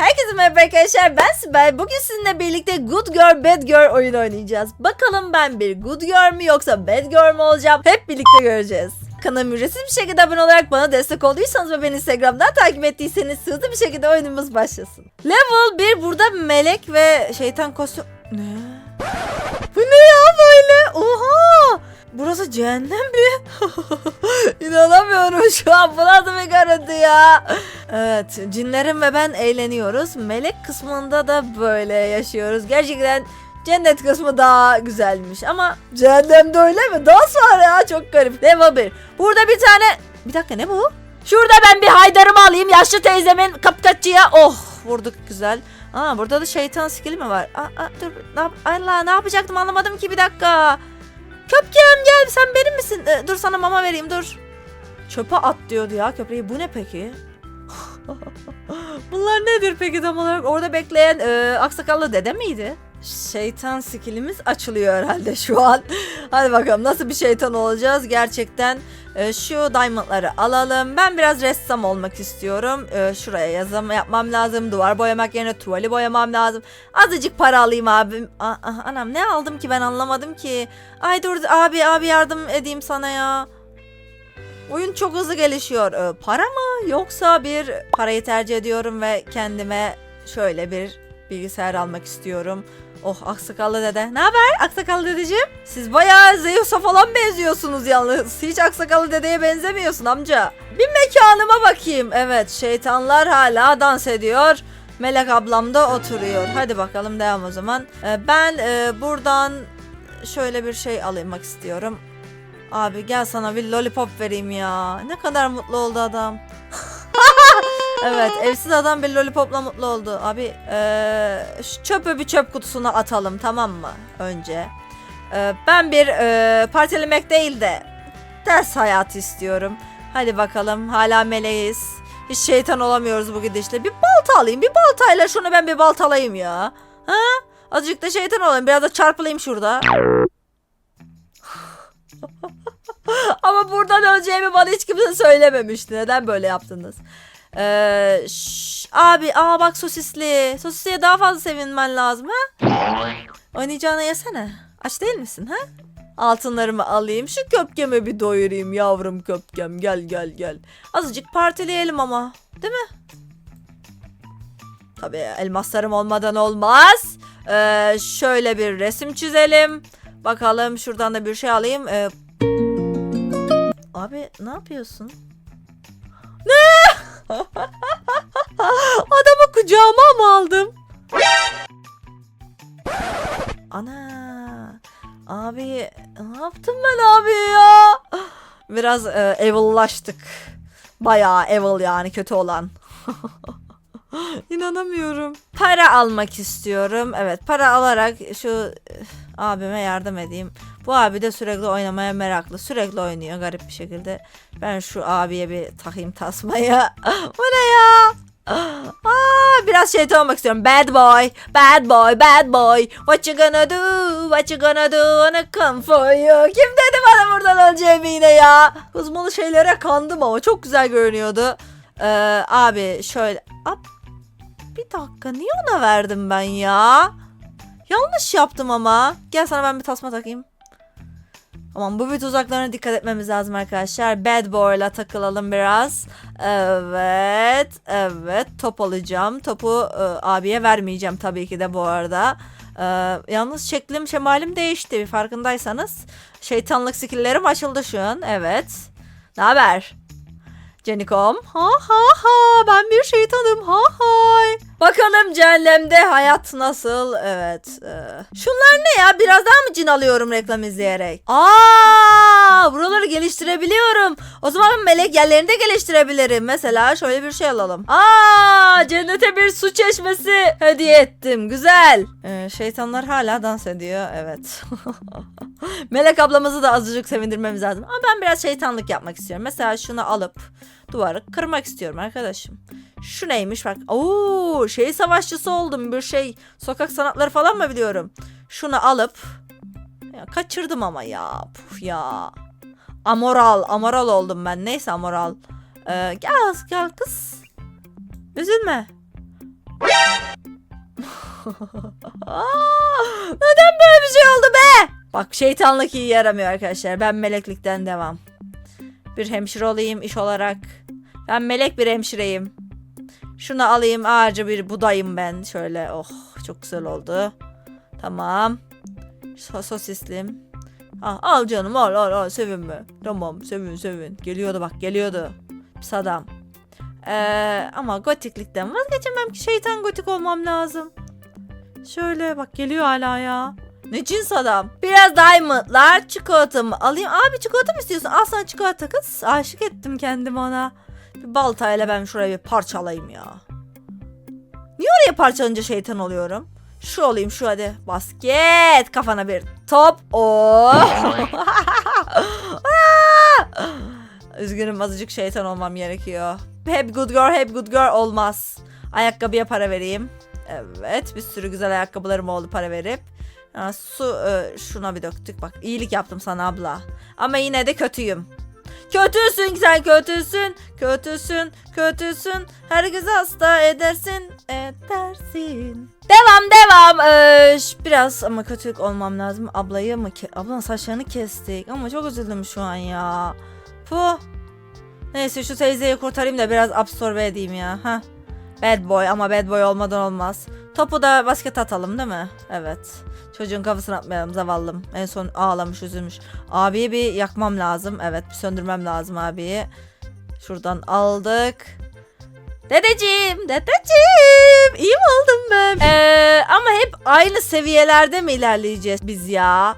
Herkese merhaba arkadaşlar ben Sibel. Bugün sizinle birlikte Good Girl Bad Girl oyunu oynayacağız. Bakalım ben bir Good Girl mü yoksa Bad Girl mü olacağım? Hep birlikte göreceğiz. Kanalıma ücretsiz bir şekilde abone olarak bana destek olduysanız ve beni Instagram'dan takip ettiyseniz hızlı bir şekilde oyunumuz başlasın. Level 1 burada melek ve şeytan kostüm... Ne? Bu ne ya böyle? Oha! Burası cehennem mi? İnanamıyorum şu an bu nasıl bir görüntü ya. Evet cinlerim ve ben eğleniyoruz. Melek kısmında da böyle yaşıyoruz. Gerçekten cennet kısmı daha güzelmiş ama cehennemde öyle mi? Daha sonra ya çok garip. Level 1. Burada bir tane... Bir dakika ne bu? Şurada ben bir haydarımı alayım yaşlı teyzemin kapkaççıya. Oh vurduk güzel. Aa burada da şeytan skili mi var? Aa, aa, dur ne Allah ne yapacaktım anlamadım ki bir dakika. Köpkem gel sen benim misin? Ee, dur sana mama vereyim dur. Çöpe at diyordu ya köpeği. Bu ne peki? Bunlar nedir peki tam olarak? Orada bekleyen e, aksakallı dede miydi? Şeytan skillimiz açılıyor herhalde şu an. Hadi bakalım nasıl bir şeytan olacağız gerçekten. e, şu diamondları alalım. Ben biraz ressam olmak istiyorum. E, şuraya yazım yapmam lazım. Duvar boyamak yerine tuvali boyamam lazım. Azıcık para alayım abim. Aa, anam ne aldım ki ben anlamadım ki. Ay dur abi abi yardım edeyim sana ya. Oyun çok hızlı gelişiyor. Ee, para mı yoksa bir parayı tercih ediyorum ve kendime şöyle bir bilgisayar almak istiyorum. Oh aksakallı dede. Ne haber aksakallı dedeciğim? Siz bayağı Zeus'a falan benziyorsunuz yalnız. Hiç aksakallı dedeye benzemiyorsun amca. Bir mekanıma bakayım. Evet şeytanlar hala dans ediyor. Melek ablam da oturuyor. Hadi bakalım devam o zaman. Ee, ben e, buradan şöyle bir şey almak istiyorum. Abi gel sana bir lollipop vereyim ya. Ne kadar mutlu oldu adam. evet evsiz adam bir lollipopla mutlu oldu. Abi eee, şu çöpü bir çöp kutusuna atalım tamam mı? Önce. Eee, ben bir eee, partilemek değil de ders hayatı istiyorum. Hadi bakalım hala meleğiz. Hiç şeytan olamıyoruz bu gidişle. Bir balta alayım. Bir baltayla şunu ben bir baltalayayım ya. Ha? Azıcık da şeytan olayım. Biraz da çarpılayım şurada. Ama buradan öleceğimi bana hiç kimse söylememişti. Neden böyle yaptınız? Ee, şş, abi aa bak sosisli. Sosisliye daha fazla sevinmen lazım ha? Oynayacağını yesene. Aç değil misin ha? Altınlarımı alayım. Şu köpkemi bir doyurayım yavrum köpkem. Gel gel gel. Azıcık partileyelim ama. Değil mi? Tabii elmaslarım olmadan olmaz. Ee, şöyle bir resim çizelim. Bakalım şuradan da bir şey alayım. Ee, Abi ne yapıyorsun? Ne? Adamı kucağıma mı aldım? Ana. Abi ne yaptım ben abi ya? Biraz e, evil'laştık. Bayağı evil yani kötü olan. İnanamıyorum. Para almak istiyorum. Evet para alarak şu e, abime yardım edeyim. Bu abi de sürekli oynamaya meraklı. Sürekli oynuyor garip bir şekilde. Ben şu abiye bir takayım tasmaya. Bu ne ya? Aa, biraz şey olmak istiyorum. Bad boy, bad boy, bad boy. What you gonna do? What you gonna do? Wanna come for you. Kim dedi bana buradan öleceğimi yine ya? Hızmalı şeylere kandım ama çok güzel görünüyordu. Ee, abi şöyle. Ap, bir dakika niye ona verdim ben ya? Yanlış yaptım ama. Gel sana ben bir tasma takayım. Aman bu bir tuzaklarına dikkat etmemiz lazım arkadaşlar. Bad boy'la takılalım biraz. Evet. Evet. Top alacağım. Topu e, abiye vermeyeceğim tabii ki de bu arada. E, yalnız şeklim şemalim değişti. Farkındaysanız. Şeytanlık skilllerim açıldı şu an. Evet. Ne haber? Canikom. Ha ha ha. Ben bir şeytanım. Ha hay. Bakalım cehennemde hayat nasıl? Evet. e, Şunlar ne ya? Biraz daha mı cin alıyorum reklam izleyerek? Aa, buraları geliştirebiliyorum. O zaman melek yerlerini de geliştirebilirim. Mesela şöyle bir şey alalım. Aa, cennete bir su çeşmesi hediye ettim. Güzel. Ee, şeytanlar hala dans ediyor. Evet. melek ablamızı da azıcık sevindirmemiz lazım. Ama ben biraz şeytanlık yapmak istiyorum. Mesela şunu alıp duvarı kırmak istiyorum arkadaşım. Şu neymiş bak. Oo, şey savaşçısı oldum bir şey. Sokak sanatları falan mı biliyorum? Şunu alıp ya kaçırdım ama ya. Puf ya. Amoral, amoral oldum ben. Neyse amoral. Ee, gel gel kız. Üzülme. Neden böyle bir şey oldu be? Bak şeytanlık iyi yaramıyor arkadaşlar. Ben meleklikten devam. Bir hemşire olayım iş olarak. Ben melek bir hemşireyim. Şunu alayım ağacı bir budayım ben. Şöyle oh çok güzel oldu. Tamam. So- sosislim. Ah, al canım al al al sevinme. Tamam sevin sevin. Geliyordu bak geliyordu. Pis adam. Ee, ama gotiklikten vazgeçemem ki şeytan gotik olmam lazım. Şöyle bak geliyor hala ya. Ne cins adam. Biraz diamondlar çikolatamı alayım. Abi çikolata mı istiyorsun? Al sana çikolata kız. Aşık ettim kendimi ona. Bir baltayla ben şurayı bir parçalayayım ya. Niye oraya parçalanınca şeytan oluyorum? Şu olayım şu hadi. Basket. Kafana bir top. Oh. Üzgünüm azıcık şeytan olmam gerekiyor. Hep good girl, hep good girl olmaz. Ayakkabıya para vereyim. Evet, bir sürü güzel ayakkabılarım oldu para verip. Ha, su e, şuna bir döktük. Bak iyilik yaptım sana abla. Ama yine de kötüyüm. Kötüsün sen kötüsün. Kötüsün, kötüsün. Herkese hasta edersin, edersin. Devam devam. Ee, biraz ama kötülük olmam lazım. Ablayı mı ke Ablanın saçlarını kestik ama çok üzüldüm şu an ya. Puh. Neyse şu teyzeyi kurtarayım da biraz absorbe edeyim ya. Ha. Bad boy ama bad boy olmadan olmaz. Topu da basket atalım değil mi? Evet. Çocuğun kafasına atmayalım zavallım. En son ağlamış üzülmüş. Abiyi bir yakmam lazım. Evet bir söndürmem lazım abiyi. Şuradan aldık. Dedeciğim, dedeciğim. İyi mi oldum ben? Ee, ama hep aynı seviyelerde mi ilerleyeceğiz biz ya?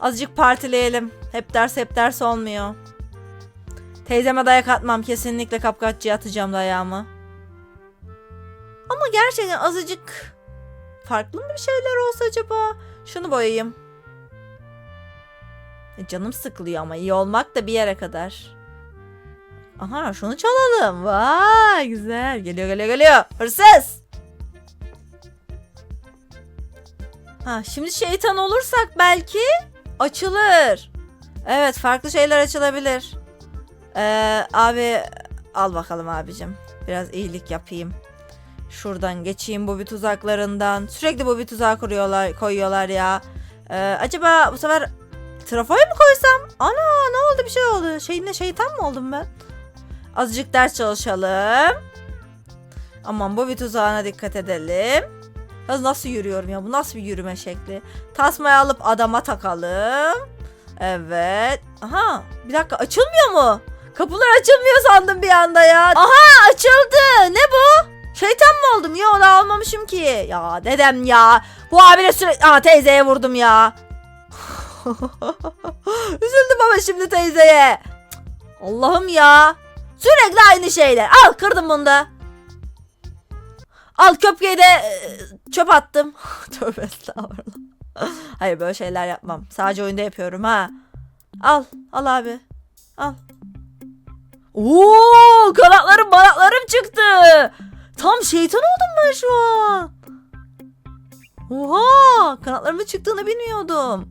Azıcık partileyelim. Hep ders hep ders olmuyor. Teyzeme dayak atmam. Kesinlikle kapkaççıya atacağım dayağımı. Ama gerçekten azıcık farklı mı bir şeyler olsa acaba? Şunu boyayayım. E, canım sıkılıyor ama iyi olmak da bir yere kadar. Aha şunu çalalım. Vay güzel. Geliyor geliyor geliyor. Hırsız. Ha şimdi şeytan olursak belki açılır. Evet farklı şeyler açılabilir. Ee, abi al bakalım abicim. Biraz iyilik yapayım. Şuradan geçeyim bir tuzaklarından. Sürekli bir tuzağı kuruyorlar, koyuyorlar ya. Ee, acaba bu sefer trafoya mı koysam? Ana ne oldu bir şey oldu. Şeyinle şeytan mı oldum ben? Azıcık ders çalışalım. Aman bir tuzağına dikkat edelim. Ya nasıl yürüyorum ya? Bu nasıl bir yürüme şekli? Tasmayı alıp adama takalım. Evet. Aha bir dakika açılmıyor mu? Kapılar açılmıyor sandım bir anda ya. Aha açıldı. Ne bu? Şeytan mı oldum? Ya onu almamışım ki. Ya dedem ya. Bu abine sürekli... Aa teyzeye vurdum ya. Üzüldüm ama şimdi teyzeye. Allah'ım ya. Sürekli aynı şeyler. Al kırdım bunu da. Al köpkeyi de e, çöp attım. Tövbe estağfurullah. Hayır böyle şeyler yapmam. Sadece oyunda yapıyorum ha. Al. Al abi. Al. Oo, kanatlarım banatlarım çıktı. Tam şeytan oldum ben şu an. Oha kanatlarımın çıktığını bilmiyordum.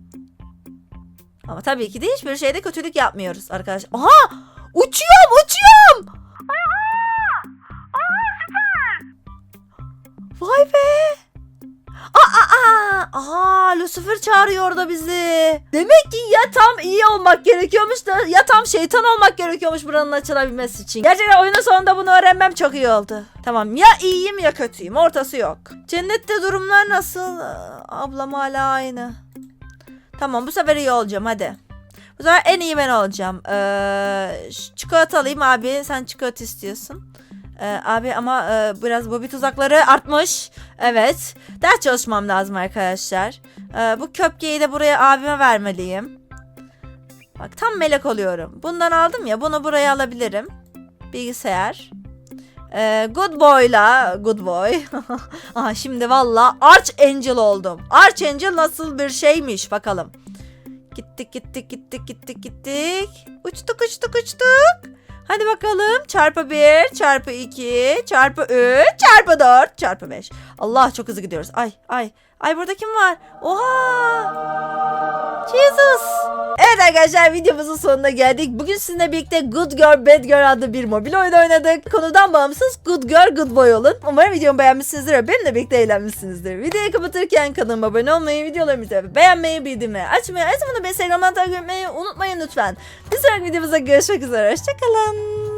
Ama tabii ki de hiçbir şeyde kötülük yapmıyoruz arkadaşlar. Aha uçuyorum uçuyorum. Lucifer çağırıyor da bizi. Demek ki ya tam iyi olmak gerekiyormuş da ya tam şeytan olmak gerekiyormuş buranın açılabilmesi için. Gerçekten oyunun sonunda bunu öğrenmem çok iyi oldu. Tamam ya iyiyim ya kötüyüm ortası yok. Cennette durumlar nasıl? Ablam hala aynı. Tamam bu sefer iyi olacağım hadi. Bu sefer en iyi ben olacağım. Ee, çikolata alayım abi. Sen çikolata istiyorsun. Ee, abi ama e, biraz bir tuzakları artmış. Evet. Ders çalışmam lazım arkadaşlar. Ee, bu köpkeyi de buraya abime vermeliyim. Bak tam melek oluyorum. Bundan aldım ya bunu buraya alabilirim. Bilgisayar. Ee, good boy'la good boy. Aha şimdi valla Archangel oldum. Archangel nasıl bir şeymiş bakalım. Gittik gittik gittik gittik gittik. Uçtuk uçtuk uçtuk. Hadi bakalım. Çarpı 1, çarpı 2, çarpı 3, çarpı 4, çarpı 5. Allah çok hızlı gidiyoruz. Ay ay. Ay burada kim var? Oha! Jesus! Evet arkadaşlar videomuzun sonuna geldik. Bugün sizinle birlikte Good Girl Bad Girl adlı bir mobil oyun oynadık. Konudan bağımsız Good Girl Good Boy olun. Umarım videomu beğenmişsinizdir ve benimle birlikte eğlenmişsinizdir. Videoyu kapatırken kanalıma abone olmayı, videolarımızı beğenmeyi, bildirimleri açmayı, aynı zamanda beni Instagram'dan takip etmeyi unutmayın lütfen. Bir sonraki videomuzda görüşmek üzere. Hoşçakalın.